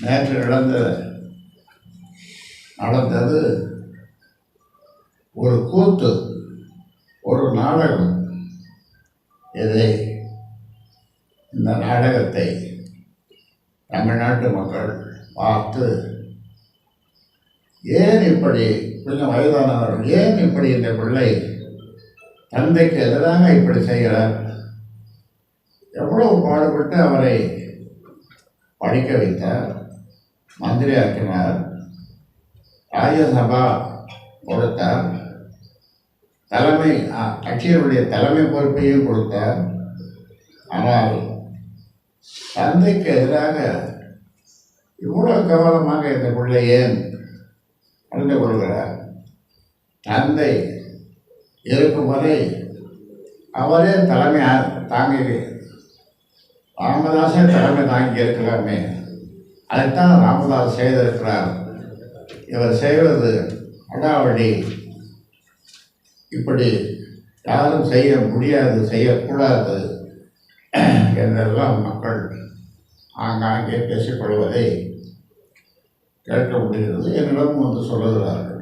நேற்று நடந்த நடந்தது ஒரு கூத்து ஒரு நாடகம். இதை இந்த நாடகத்தை தமிழ்நாட்டு மக்கள் பார்த்து ஏன் இப்படி கொஞ்சம் வயதானவர்கள் ஏன் இப்படி இந்த பிள்ளை தந்தைக்கு எதிராக இப்படி செய்கிறார்? எவ்வளவு பாடுபட்டு அவரை படிக்க வைத்தார்? மந்திரி ஆக்கினார் ராஜ்யசபா கொடுத்தார். தலைமை கட்சியினுடைய தலைமை பொறுப்பையும் கொடுத்தார். ஆனால் தந்தைக்கு எதிராக இவ்வளோ கவனமாக இந்த பிள்ளை ஏன் நடந்து கொள்கிறார்? தந்தை இருக்கும் வரை அவரே தலைமை தாங்கி ராமதாசே தலைமை தாங்கி இருக்கலாமே அதைத்தான் ராமதாஸ் செய்திருக்கிறார். இவர் செய்வது அடாவடி. இப்படி யாரும் செய்ய முடியாது செய்யக்கூடாது என்றெல்லாம் மக்கள் ஆங்காங்கே பேசிக்கொள்வதை கேட்க முடிகிறது. என்னிடம் வந்து சொல்லுகிறார்கள்.